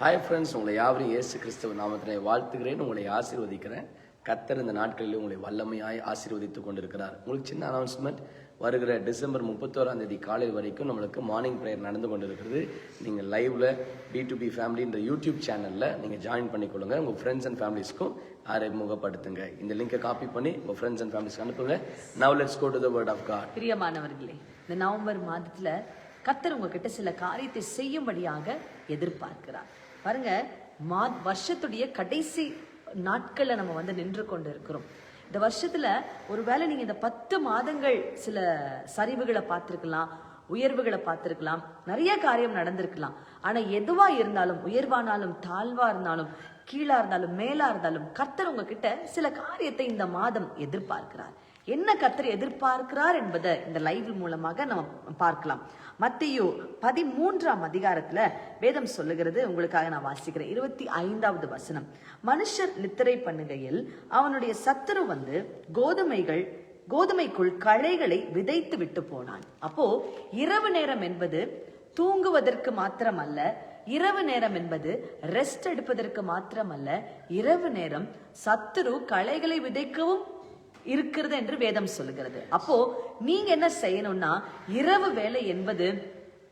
Hi friends உங்களை யாவரும் இயேசு கிறிஸ்துவ நாமத்தினை வாழ்த்துகிறேன். உங்களை ஆசீர்வதிக்கிறேன். கத்தர் இந்த நாட்களில் உங்களை வல்லமையாய் ஆசீர்வதித்துக் கொண்டிருக்கிறார். உங்களுக்கு சின்ன அனௌன்ஸ்மெண்ட் வருகிற டிசம்பர் முப்பத்தோராம் தேதி காலை வரைக்கும் நம்மளுக்கு மார்னிங் ப்ரேயர் நடந்து கொண்டிருக்கிறது. நீங்கள் லைவில் பி டு பி ஃபேமிலின்ற யூடியூப் சேனலில் நீங்கள் ஜாயின் பண்ணிக்கொள்ளுங்க. உங்கள் ஃப்ரெண்ட்ஸ் அண்ட் ஃபேமிலிஸ்க்கும் அறிமுகப்படுத்துங்க. இந்த லிங்கை காப்பி பண்ணி உங்கள் ஃப்ரெண்ட்ஸ் அண்ட் ஃபேமிலிஸ்க்கு அனுப்புங்க. Now let's go to the word of God பிரியமானவர்களே இந்த நவம்பர் மாதத்தில் கத்தர் உங்ககிட்ட சில காரியத்தை செய்யும்படியாக எதிர்பார்க்கிறார். பாருங்க மா வருஷத்துடைய கடைசி நாட்களில் நம்ம வந்து நின்று கொண்டு இருக்கிறோம் இந்த வருஷத்துல ஒருவேளை நீங்க இந்த பத்து மாதங்கள் சில சரிவுகளை பார்த்துருக்கலாம் உயர்வுகளை பார்த்திருக்கலாம் நிறைய காரியம் நடந்திருக்கலாம். ஆனா எதுவா இருந்தாலும் உயர்வானாலும் தாழ்வா இருந்தாலும் கீழா இருந்தாலும் மேலா இருந்தாலும் கர்த்தர் உங்ககிட்ட சில காரியத்தை இந்த மாதம் எதிர்பார்க்கிறார். என்ன கத்தர் எதிர்பார்க்கிறார் என்பதை இந்த லைவ் மூலமாக நம்ம பார்க்கலாம். மத்தியோ பதிமூன்றாம் அதிகாரத்துல வேதம் சொல்லுகிறது. உங்களுக்காக நான் வாசிக்கிறேன். இருபத்தி ஐந்தாவது வசனம். மனுஷர் நித்திரை பண்ணுகையில் அவனுடைய சத்துரு வந்து கோதுமைகள் கோதுமைக்குள் களைகளை விதைத்து விட்டு போனான். அப்போ இரவு நேரம் என்பது தூங்குவதற்கு மாத்திரமல்ல இரவு நேரம் என்பது ரெஸ்ட் எடுப்பதற்கு மாத்திரமல்ல இரவு நேரம் சத்துரு களைகளை விதைக்கவும் இருக்கிறது என்று வேதம் சொல்லுகிறது. அப்போ நீங்க என்ன செய்யணும்னா இரவு வேலை என்பது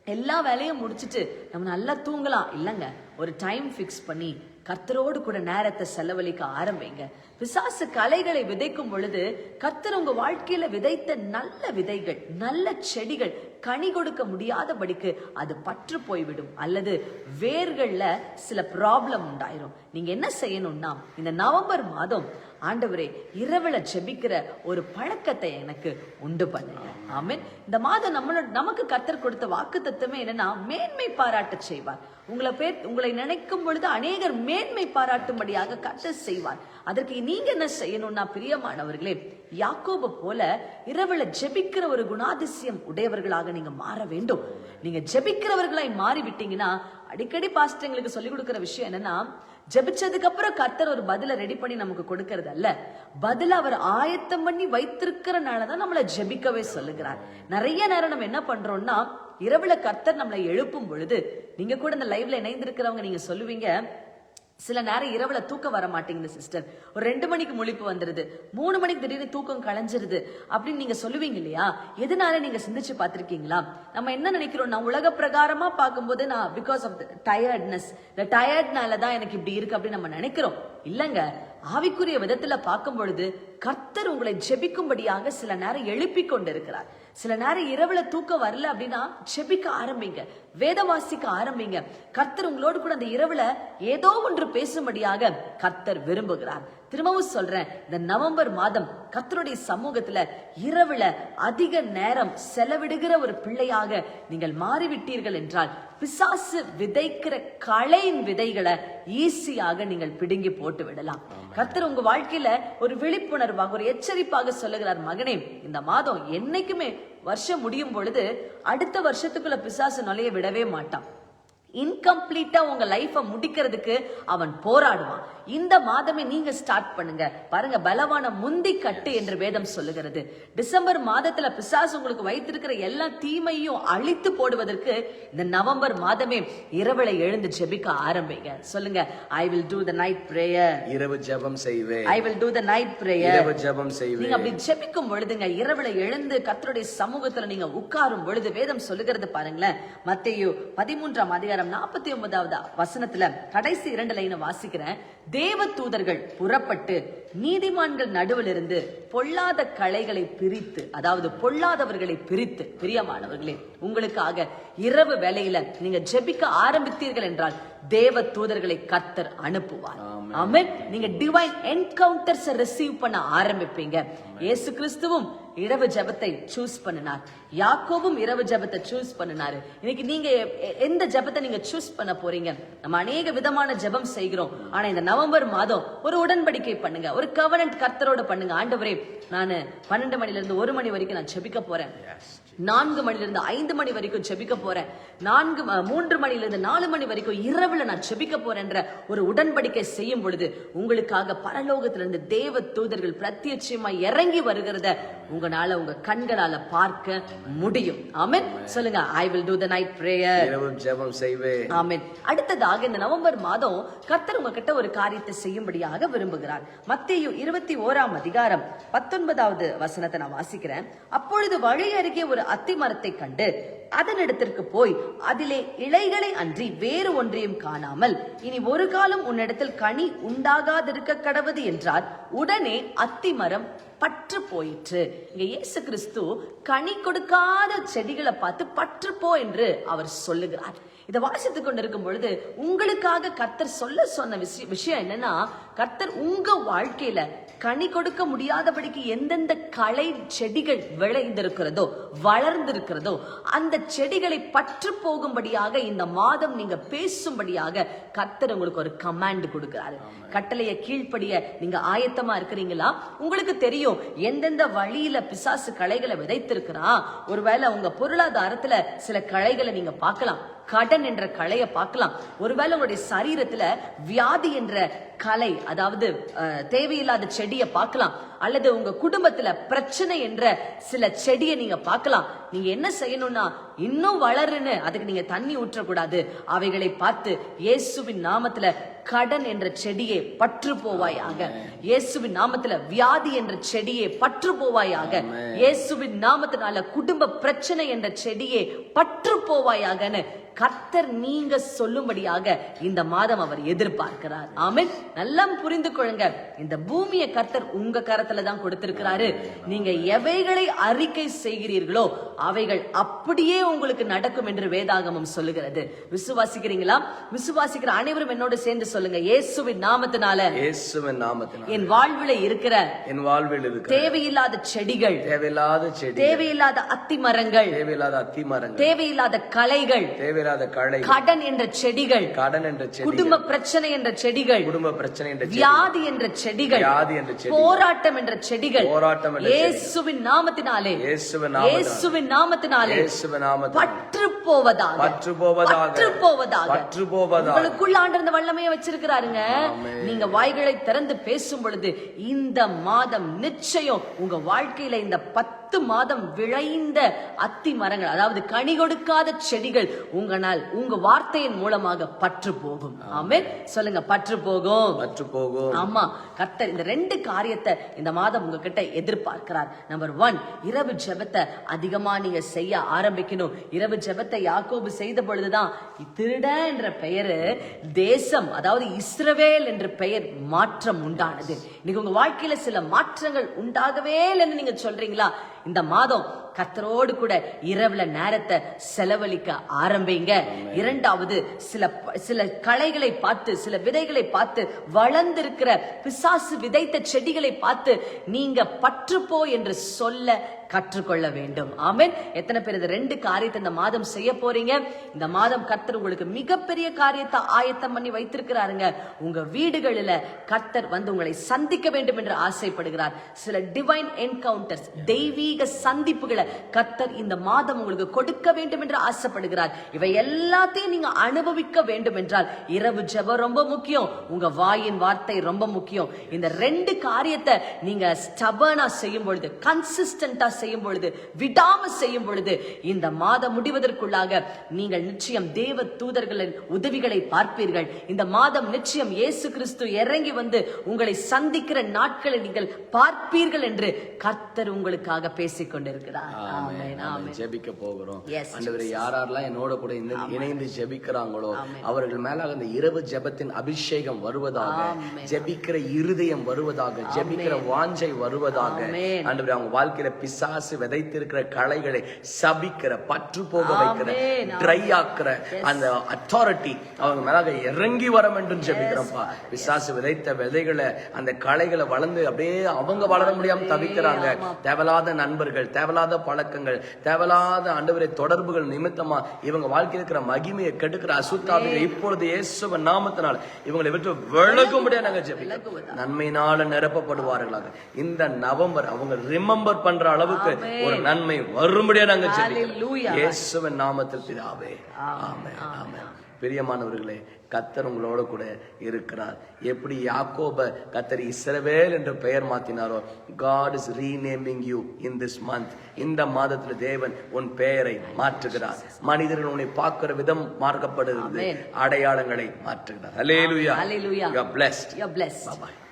எல்லா வேலையும் முடிச்சிட்டு நம்ம நல்லா தூங்கலாம். இல்லைங்க. ஒரு டைம் ஃபிக்ஸ் பண்ணி கர்த்தரோடு கூட நேரத்தை செலவழிக்க ஆரம்பிங்க. பிசாசு கலைகளை விதைக்கும் பொழுது கர்த்தர் உங்க வாழ்க்கையில விதைத்த நல்ல விதைகள் நல்ல செடிகள் கனி கொடுக்க முடியாதபடிக்கு அது பற்று போய்விடும். அல்லது வேர்கள்ல சில ப்ராப்ளம் உண்டாயிரும். நீங்க என்ன செய்யணும்னா இந்த நவம்பர் மாதம் ஆண்டவரே இரவுல ஜெபிக்கிற ஒரு பழக்கத்தை எனக்கு உண்டு பண்ணுங்க. ஆமீன். இந்த மாதம் நம்மளோட நமக்கு கத்தர் கொடுத்த வாக்கு தத்துவமே என்னன்னா மேன்மை பாராட்ட செய்வார். உங்களை பேர் உங்களை நினைக்கும் பொழுது அநேகர் மேன்மை பாராட்டும்படியாக கத்தர் செய்வார். அதற்கு நீங்க என்ன செய்யணும்னா பிரியமானவர்களே யாக்கோப போல இரவுல ஜெபிக்கிற ஒரு குணாதிசயம் உடையவர்களாக நீங்க மாற வேண்டும். நீங்க ஜெபிக்கிறவர்களாய் மாறி விட்டீங்கன்னா அடிக்கடி பாஸ்டர் எங்களுக்கு சொல்லிக் கொடுக்கிற விஷயம் என்னன்னா ஜெபிச்சதுக்கு அப்புறம் கர்த்தர் ஒரு பதில ரெடி பண்ணி நமக்கு கொடுக்கறது அல்ல பதில அவர் ஆயத்தம் பண்ணி வைத்திருக்கிறனாலதான் நம்மளை ஜெபிக்கவே சொல்லுகிறார். நிறைய நேரம் நம்ம என்ன பண்றோம்னா இரவுல கர்த்தர் நம்மளை எழுப்பும் பொழுது நீங்க கூட இந்த லைவ்ல இணைந்திருக்கிறவங்க நீங்க சொல்லுவீங்க சில நேரம் இரவுல தூக்கம் வர மாட்டேங்குது சிஸ்டர் ஒரு ரெண்டு மணிக்கு முழிப்பு வந்துருது. மூணு மணிக்கு திடீர்னு தூக்கம் களைஞ்சிருது அப்படின்னு நீங்க சொல்லுவீங்க இல்லையா? எதனால நீங்க சிந்திச்சு பார்த்திருக்கீங்களா? நம்ம என்ன நினைக்கிறோம்? நான் உலக பிரகாரமா பார்க்கும்போது நான் பிகாஸ் ஆஃப் டயர்ட்னஸ் இந்த டயர்ட்னால தான் எனக்கு இப்படி இருக்கு அப்படின்னு நம்ம நினைக்கிறோம். இல்லங்க. ஆவிக்குரிய விதத்துல பார்க்கும் பொழுது கர்த்தர் உங்களை ஜெபிக்கும்படியாக சில நேரம் எழுப்பி கொண்டிருக்கிறார். சில நேரம் இரவுல தூக்கம் வரல அப்படின்னா ஜெபிக்க ஆரம்பிங்க. வேதம் வாசிக்க ஆரம்பிங்க. கர்த்தர் உங்களோடு கூட அந்த இரவுல ஏதோ ஒன்று பேசும்படியாக கர்த்தர் விரும்புகிறார். திரும்பவும் சொல்றேன் இந்த நவம்பர் மாதம் கர்த்தருடைய சமூகத்துல இரவுல அதிக நேரம் செலவிடுகிற ஒரு பிள்ளையாக நீங்கள் மாறிவிட்டீர்கள் என்றால் பிசாசு விதைக்கிற களையின் விதைகளை ஈஸியாக நீங்கள் பிடுங்கி போட்டு விடலாம். கர்த்தர் உங்க வாழ்க்கையில ஒரு விழிப்புணர்வாக ஒரு எச்சரிப்பாக சொல்லுகிறார் மகனே இந்த மாதம் என்னைக்குமே வருஷம் முடியும் பொழுது அடுத்த வருஷத்துக்குள்ள பிசாசு நுழைய விடவே மாட்டான். இன்கம்ப்ளீட்டா உங்க லைஃப முடிக்கிறதுக்கு அவன் போராடுவான். இந்த மாதமே நீங்க ஸ்டார்ட் பண்ணுங்க. பாருங்க பலவான முந்தி கட்டு என்று வேதம் சொல்லுகிறது. டிசம்பர் மாதத்துல பிசாசு உங்களுக்கு வைத்திருக்கிற எல்லா தீமையும் அழித்து போடுவதற்கு இந்த நவம்பர் மாதமே இரவுல எழுந்து ஜெபிக்க ஆரம்பிங்க. சொல்லுங்க I will do the night prayer இரவு ஜெபம் செய்வேன். I will do the night prayer இரவு ஜெபம் செய்வேன். நீங்க அப்படி ஜெபிக்கும் பொழுதுங்க இரவுல எழுந்து கர்த்தருடைய சமூகத்துல நீங்க உட்காரும் பொழுது வேதம் சொல்லுகிறது பாருங்களேன். மத்தேயு பதிமூன்றாம் அதிகாரம் நாற்பத்தி ஒன்பதாவது வசனத்துல கடைசி இரண்டு லைனை வாசிக்கிறேன். தேவ தூதர்கள் புறப்பட்டு நீதிமான்கள் நடுவில் இருந்து பொல்லாத களைகளை பிரித்து அதாவது பொல்லாதவர்களை பிரித்து பிரியமானவர்களே உங்களுக்காக இரவு வேளையில நீங்க ஜெபிக்க ஆரம்பித்தீர்கள் என்றால் தேவ தூதர்களை கர்த்தர் அனுப்புவார். ஆமென். நீங்க டிவைன் என்கவுண்டர்ஸ் ரிசீவ் பண்ண ஆரம்பிப்பீங்க. இயேசு கிறிஸ்துவும் இரவு ஜெபத்தை சூஸ் பண்ணினார். யாக்கோவும் இரவு ஜெபத்தை சூஸ் பண்ணினாரு. இன்னைக்கு நீங்க எந்த ஜெபத்தை நீங்க சூஸ் பண்ண போறீங்க? நம்ம அநேக விதமான ஜெபம் செய்கிறோம். ஆனா இந்த நவம்பர் மாதம் ஒரு உடன்படிக்கை பண்ணுங்க. ஒரு கவனன்ட் கர்த்தரோட பண்ணுங்க. ஆண்டவரே நான் பன்னெண்டு மணில இருந்து ஒரு மணி வரைக்கும் நான் ஜெபிக்க போறேன். நான்கு மணிலிருந்து ஐந்து மணி வரைக்கும் ஜெபிக்க போறேன். நான்கு மூன்று மணிலிருந்து நாலு மணி வரைக்கும் இரவுல நான் ஜெபிக்க போறேன்ற ஒரு உடன்படிக்கை செய்யும் பொழுது உங்களுக்காக பரலோகத்திலிருந்து தேவ தூதர்கள் பிரத்யட்சமா இறங்கி வருகிறத உங்களால உங்க கண்களால பார்க்க முடியும். ஆமென் சொல்லுங்க I will do the night prayer இரவும் ஜெபம் செய்வேன். ஆமென் அடுத்ததாக இந்த நவம்பர் மாதம் கர்த்தர் உங்ககிட்ட ஒரு காரியத்தை செய்யும்படியாக விரும்புகிறார். மத்தேயு இருபத்தி ஓராம் அதிகாரம் பத்தொன்பதாவது வசனத்தை நான் வாசிக்கிறேன். அப்பொழுது வழி அருகே ஒரு அத்தி மரத்தை கண்டு அதனிடத்திற்கு போய் அதிலே இலைகளை அன்றி வேறு ஒன்றையும் காணாமல் இனி ஒரு காலம் உன்னிடத்தில் கனி உண்டாகாதிருக்க கடவுது என்றார் உடனே அத்தி மரம் பற்று போயிற்று. இங்க இயேசு கிறிஸ்து கனி கொடுக்காத செடிகளை பார்த்து பற்று போ என்று அவர் சொல்லுகிறார். இதை வாசித்துக் கொண்டிருக்கும் பொழுது உங்களுக்காக கர்த்தர் சொல்ல சொன்ன விஷயம் என்னன்னா கர்த்தர் உங்க வாழ்க்கையில கனி கொடுக்க முடியாதபடிக்கு எந்தெந்த களை செடிகள் விளைந்திருக்கிறதோ வளர்ந்திருக்கிறதோ அந்த செடிகளை பற்று போகும்படியாக இந்த மாதம் நீங்க பேசும்படியாக கர்த்தர் உங்களுக்கு ஒரு கமாண்ட் கொடுக்கிறாரு. கட்டளைய கீழ்ப்படிய நீங்க ஆயத்தமா இருக்கிறீங்களா? உங்களுக்கு தெரியும் எந்தெந்த வழியில பிசாசு களைகளை விதைத்திருக்கிறான். ஒருவேளை உங்க பொருளாதாரத்துல சில களைகளை நீங்க பார்க்கலாம். கடன் என்ற கலையை பார்க்கலாம். ஒருவேளை உங்களுடைய சரீரத்துல வியாதி என்ற கலை அதாவது தேவையில்லாத செடியை பார்க்கலாம். அல்லது உங்க குடும்பத்துல பிரச்சனை என்ற சில செடியை நீங்க பார்க்கலாம். நீங்க என்ன செய்யணும்னா இன்னும் வளருன்னு அதுக்கு நீங்க தண்ணி ஊற்றக்கூடாது. அவைகளை பார்த்து இயேசுவின் நாமத்துல கடன் என்ற செடியே பற்று போவாயாக இயேசுவின் நாமத்துல வியாதி என்ற செடியே பற்று போவாயாக இயேசுவின் நாமத்தினால குடும்ப பிரச்சனை என்ற செடியே பற்று போவாயாகன்னு கர்த்தர் நீங்க சொல்லும்படியாக இந்த மாதம் அவர் எதிர்பார்க்கிறார். ஆமென். நல்லா புரிந்து கொள்ளுங்க. இந்த பூமியை கர்த்தர் உங்க கரத்துல தான் கொடுத்திருக்கிறாரு. நீங்க எவைகளை அறிக்கை செய்கிறீர்களோ அவைகள் அப்படியே உங்களுக்கு நடக்கும் என்று வேதாகமம் சொல்லுகிறது. விசுவாசிக்கிறீங்களா? விசுவாசிக்கிற அனைவரும் என்னோடு சேர்ந்து சொல்லுங்க. இயேசுவின் நாமத்தினால. இயேசுவின் நாமத்தினால். என் வாழ்வில இருக்கிற என் வாழ்வில் இருக்கிற தேவையில்லாத செடிகள் தேவையில்லாத செடி தேவையில்லாத அத்தி மரங்கள் தேவையில்லாத அத்திமரங்கள் தேவையில்லாத களைகள் தேவையில்லாத களை கடன் என்ற செடிகள். கடன் என்ற செடி குடும்ப பிரச்சனை என்ற செடிகள். குடும்ப பிரச்சனை என்ற வியாதி என்ற செடிகள். வியாதி என்ற செடி போராட்டம் என்ற செடிகள். போராட்டம் இயேசுவின் நாமத்தினாலே. இயேசுவின் இயேசுவின் நாமத்தினாலே. இயேசுவின் நாமத்தினால். பற்று போவதாக பற்று போவதாக பற்று போவதாக பற்று போவதாக உங்களுக்குள்ள ஆண்டவர் வல்லமையை வச்சிருக்கிறாருங்க. நீங்க வாய்களை திறந்து பேசும் பொழுது இந்த மாதம் நிச்சயம் உங்க வாழ்க்கையில இந்த பத்து மாதம் விளைந்த அத்தி மரங்கள் அதாவது கனி கொடுக்காத செடிகள் உங்களால் உங்க வார்த்தையின் மூலமாக பற்று போகும். ஆமென். சொல்லுங்க பற்று போகும். பற்று போகும். ஆமா. கர்த்தர் இந்த ரெண்டு காரியத்தை இந்த மாதம் உங்ககிட்ட எதிர்பார்க்கிறார். நம்பர் ஒன் இரவு ஜெபத்தை அதிகமா நீங்க செய்ய ஆரம்பிக்கணும். இரவு ஜெபத்தை யாக்கோபு செய்த பொழுதுதான் திருட என்ற பெயரு தேசம் அதாவது இஸ்ரவேல் என்ற பெயர் மாற்றம் உண்டானது. இன்னைக்கு உங்க வாழ்க்கையில சில மாற்றங்கள் உண்டாகவே இல்லைன்னு நீங்க சொல்றீங்களா? இந்த மாதம் கர்த்தரோடு கூட இரவுல நேரத்தை செலவழிக்க ஆரம்பிங்க. இரண்டாவது சில சில களைகளை பார்த்து சில விதைகளை பார்த்து வளர்ந்திருக்கிற பிசாசு விதைத்த செடிகளை பார்த்து நீங்க பற்றுப்போ என்று சொல்ல கற்றுக்கொள்ள வேண்டும். ஆமென். எத்தனை பேர் இந்த ரெண்டு காரியத்தை இந்த மாதம் செய்ய போறீங்க? இந்த மாதம் கர்த்தர் உங்களுக்கு மிகப்பெரிய காரியத்தை ஆயத்தம் பண்ணி வைத்திருக்கிறாருங்க. உங்க வீடுகளில கர்த்தர் வந்து உங்களை சந்திக்க வேண்டும் என்று ஆசைப்படுகிறார். சில டிவைன் என்கவுண்டர்ஸ் தெய்வீக சந்திப்புகளை கர்த்தர் இந்த மாதம் உங்களுக்கு கொடுக்க வேண்டும் என்று ஆசைப்படுகிறார். இவை எல்லாத்தையும் நீங்க அனுபவிக்க வேண்டும் என்றால் இரவு ஜெபம் ரொம்ப முக்கியம். உங்க வாயின் வார்த்தை ரொம்ப முக்கியம். இந்த ரெண்டு காரியத்தை நீங்க ஸ்டபனா செய்யும் பொழுது கன்சிஸ்டன்டா செய்யும் பொழுது விடாம செய்யும் பொழுது இந்த மாதம் முடிவதற்குள்ளாக நீங்கள் நிச்சயம் தேவ தூதர்களின் உதவிகளை பார்ப்பீர்கள். இந்த மாதம் நிச்சயம் இயேசு கிறிஸ்து இறங்கி வந்து உங்களை சந்திக்கிற நாட்களை நீங்கள் பார்ப்பீர்கள் என்று கர்த்தர் உங்களுக்காக பேசிக் கொண்டிருக்கிறார் ஜெபிக்க போகிறோம். ஆண்டவரே யாரெல்லாம் என்னோட கூட இணைந்து ஜெபிக்கிறாங்களோ அவர்கள் மேல அந்த இரவு ஜெபத்தின் அபிஷேகம் வருவதாக. ஜெபிக்கிற இருதயம் வருவதாக ஜெபிக்கிற வாஞ்சை வருவதாக. ஆண்டவரே அவங்க வாழ்க்கையில பிசாசு விதைத்திருக்கிற களைகளை சபிக்கிற பற்று போக வைக்கிற. ட்ரை ஆக்குற அந்த அத்தாரிட்டி அவங்க மேலாக இறங்கி வர வேண்டும் ஜெபிக்கிறோம்ப்பா. பிசாசு விதைத்த விதைகளை அந்த களைகளை வளர்ந்து அப்படியே அவங்க வளர முடியாம தவிக்கிறாங்க. தேவையில்லாத நண்பர்கள் தேவையில்லாத பழக்கங்கள் தேவையில்லாத ஆண்டவரை தொடர்புகள் நிமித்தமா இவங்க வாழ்க்கையில் இருக்கிற மகிமையை கெடுக்கிற அசுத்தாவிகள் இப்பொழுது இயேசுவின் நாமத்தினால் இவங்களை விட்டு விலகும்படியா நாங்க ஜெபிக்கிறோம். நன்மையினால நிரப்பப்படுவார்களாக. இந்த நவம்பர் அவங்க ரிமெம்பர் பண்ற அளவுக்கு ஒரு நன்மை வரும்படியா நாங்க ஜெபிக்கிறோம். இயேசுவின் நாமத்தில் பிதாவே. ஆமென். ஆமென். பிரியமானவர்களே கத்தர் உங்களோட கூட இருக்கிறார். எப்படி யாக்கோப கத்தர் இஸ்ரவேல் என்று பெயர் மாத்தினாரோ God is renaming you in this month இந்த மாதத்துல தேவன் உன் பெயரை மாற்றுகிறார். மனிதர்கள் உன்னை பார்க்கிற விதம் மார்க்கப்படுகிறது. அடையாளங்களை மாற்றுகிறார். ஹalleluya Hallelujah. you are blessed. You're blessed. bye bye